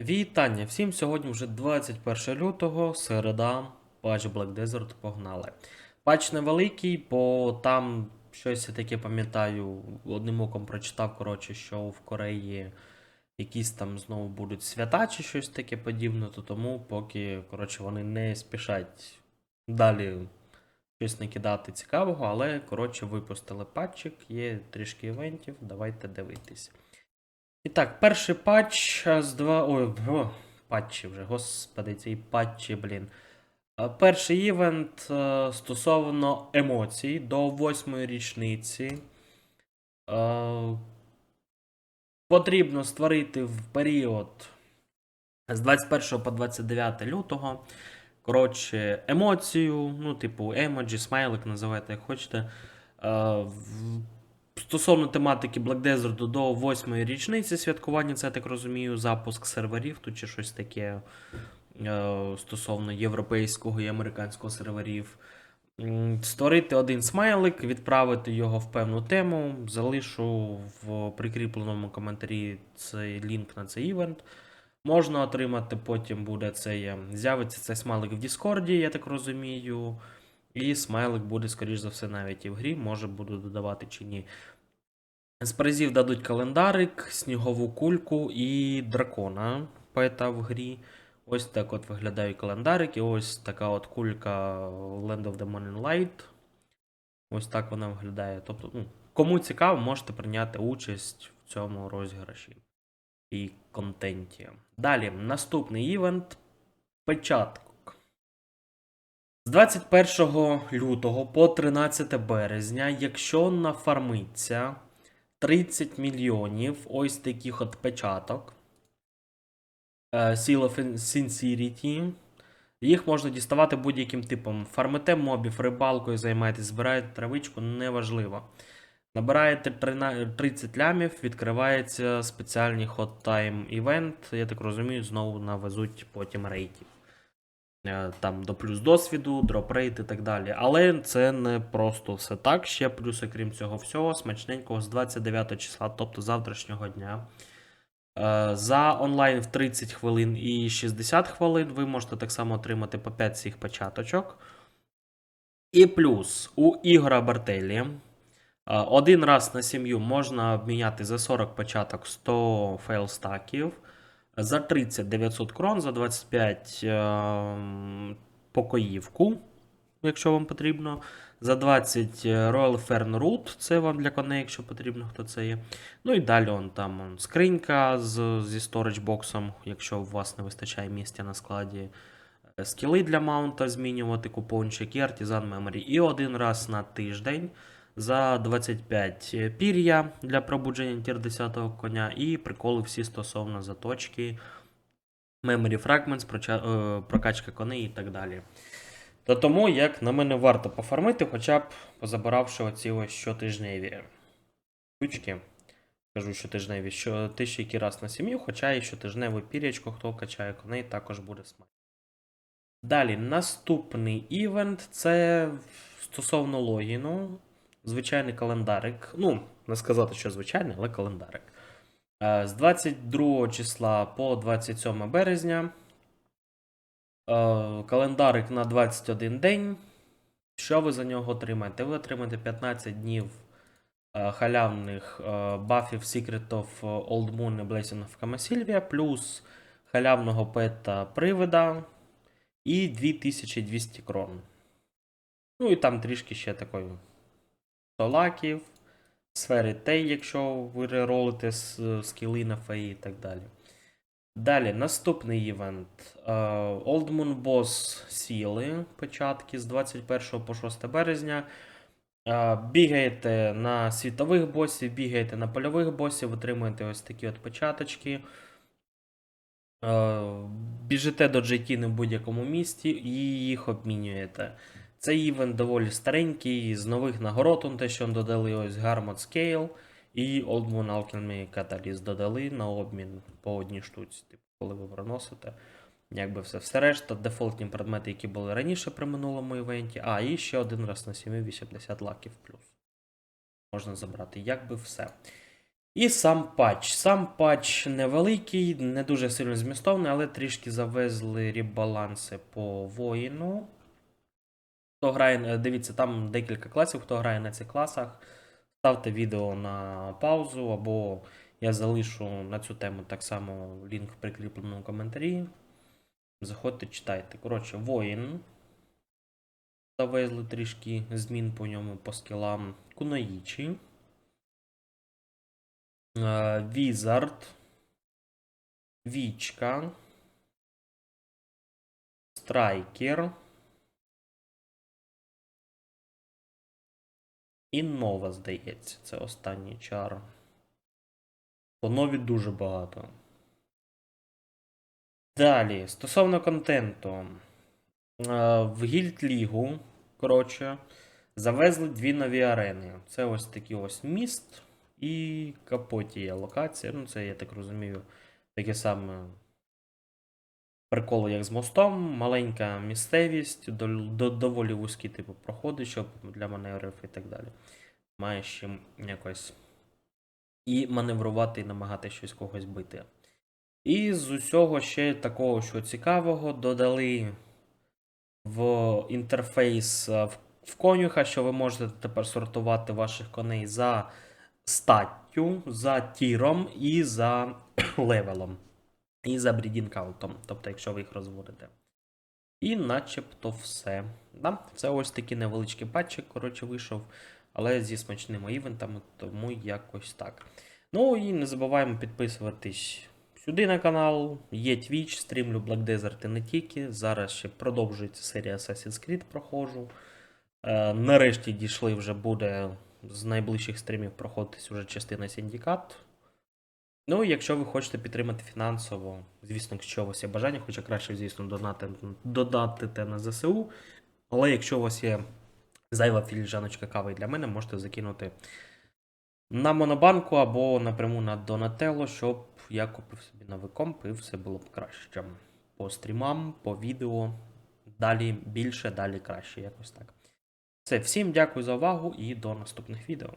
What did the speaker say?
Вітання всім! Сьогодні вже 21 лютого, середа, патч Black Desert, погнали. Патч невеликий, бо там щось я таке пам'ятаю, одним оком прочитав, коротше, що в Кореї якісь там знову будуть свята чи щось таке подібне, то тому поки, коротше, вони не спішать далі щось накидати цікавого, але, коротше, випустили патчик, є трішки івентів, давайте дивитись. І так, перший патч з два. Ой, о, патчі вже, господи, ці патчі, блін. Перший івент е, стосовно емоцій до восьмої річниці. Е, Потрібно створити в період з 21 по 29 лютого. Коротше, емоцію, ну, типу, емоджі, смайлик, називайте як хочете. Стосовно тематики Black Desert до восьмої річниці святкування, це я так розумію, запуск серверів тут чи щось таке е, стосовно європейського і американського серверів. Створити один смайлик, відправити його в певну тему. Залишу в прикріпленому коментарі цей лінк на цей івент. Можна отримати, потім буде цей. е, З'явиться цей смайлик в Діскорді, я так розумію. І смайлик буде, скоріш за все, навіть і в грі, може буду додавати чи ні. З призів дадуть календарик, снігову кульку і дракона поета в грі. Ось так от виглядає календарик, і ось така от кулька Land of the Morning Light. Ось так вона виглядає. Тобто, ну, кому цікаво, можете прийняти участь в цьому розіграші і контенті. Далі, наступний івент Печаток. З 21 лютого по 13 березня, якщо нафармиться 30 мільйонів ось таких от печаток е, Seal of Sincerity, їх можна діставати будь-яким типом. Фармите мобів, рибалкою займаєтесь, збираєте травичку, неважливо. Набираєте 30 лямів, відкривається спеціальний time івент. Я так розумію, знову навезуть потім рейтів. Е, Там до плюс досвіду, дропрейт і так далі. Але це не просто все так. Ще плюс, окрім цього всього, смачненького з 29 числа, тобто завтрашнього дня. Е, За онлайн в 30 хвилин і 60 хвилин ви можете так само отримати по 5 цих початочок. І плюс у Ігора Бартелі е, один раз на сім'ю можна обміняти за 40 початок 100 фейлстаків. За 30 900 крон, за 25 е, покоївку, якщо вам потрібно. За 20 Royal Fern Root, це вам для коней, якщо потрібно, хто це є. Ну і далі он, там скринька з, зі storage боксом, якщо у вас не вистачає місця на складі. Е, Скіли для маунта змінювати, купончик і Artisan Memory. І один раз на тиждень за 25 пір'я для пробудження тір 10 коня, і приколи всі стосовно заточки, Memory Fragments, е, прокачка коней і так далі. То тому, як на мене, варто пофармити, хоча б позабиравши оці ось щотижневі штучки. Кажу щотижневі, що тисячі раз на сім'ю, хоча і щотижневу пірячку, хто качає коней, також буде смак. Далі, наступний івент це стосовно логіну. Звичайний календарик. Ну, не сказати, що звичайний, але календарик. Е, З 22 числа по 27 березня. Е, Календарик на 21 день. Що ви за нього отримаєте? Ви отримаєте 15 днів е, халявних бафів Secret of Old Moon і Blessing of Камасільвія, плюс халявного пета привида і 2200 крон. Ну і там трішки ще такої 100 лаків, сфери Тей, якщо ви реролите скіли на феї і так далі. Далі, наступний івент. Е, Old Moon Boss сіли початки з 21 по 6 березня. Е, Бігаєте на світових босів, бігаєте на польових босів, отримуєте ось такі от початочки. Е, Біжите до JT на будь-якому місті і їх обмінюєте. Цей івент доволі старенький, з нових нагород, те, що додали ось Garmod Scale і Old Moon Alchemy Catalyst додали на обмін по одній штуці, типу, коли ви проносите. Якби все. Все решта, дефолтні предмети, які були раніше при минулому івенті. А, і ще один раз на 7 80 лаків плюс. Можна забрати. Якби все. І сам патч. Сам патч невеликий, не дуже сильно змістовний, але трішки завезли ребаланси по воїну. Хто грає, дивіться, там декілька класів, хто грає на цих класах. Ставте відео на паузу, або я залишу на цю тему так само лінк в прикріпленому коментарі. Заходьте, читайте. Коротше, воїн. Завезли трішки змін по ньому по скілам. Кунаїчі. Е, Візард. Вічка. Страйкер. І нова, здається, це останній чар. По нові дуже багато. Далі, стосовно контенту. В Гільд Лігу, коротше, завезли дві нові арени. Це ось такий ось міст і Капотія локація. Ну, це, я так розумію, таке саме прикол, як з мостом. Маленька місцевість, до, до, доволі вузькі типу проходи, щоб для маневрів і так далі. Маєш чим якось і маневрувати, і намагати щось когось бити. І з усього ще такого, що цікавого, додали в інтерфейс в конюха, що ви можете тепер сортувати ваших коней за статтю, за тіром і за левелом. І за брідінг-аутом, тобто, якщо ви їх розводите. І начебто все. Да? Це ось такий невеличкий патчик, коротше, вийшов, але зі смачними івентами, тому якось так. Ну і не забуваємо підписуватись сюди на канал. Є Twitch, стрімлю Black Desert і не тільки. Зараз ще продовжується серія Assassin's Creed проходжу. Е, нарешті дійшли вже буде з найближчих стрімів проходитись вже частина Сіндікат. Ну, якщо ви хочете підтримати фінансово, звісно, якщо у вас є бажання, хоча краще, звісно, донати, додати на ЗСУ. Але якщо у вас є зайва філіжаночка кави для мене, можете закинути на Монобанку або напряму на Донателло, щоб я купив собі новий комп і все було б краще. По стрімам, по відео. Далі більше, далі краще, якось так. Все, всім дякую за увагу і до наступних відео.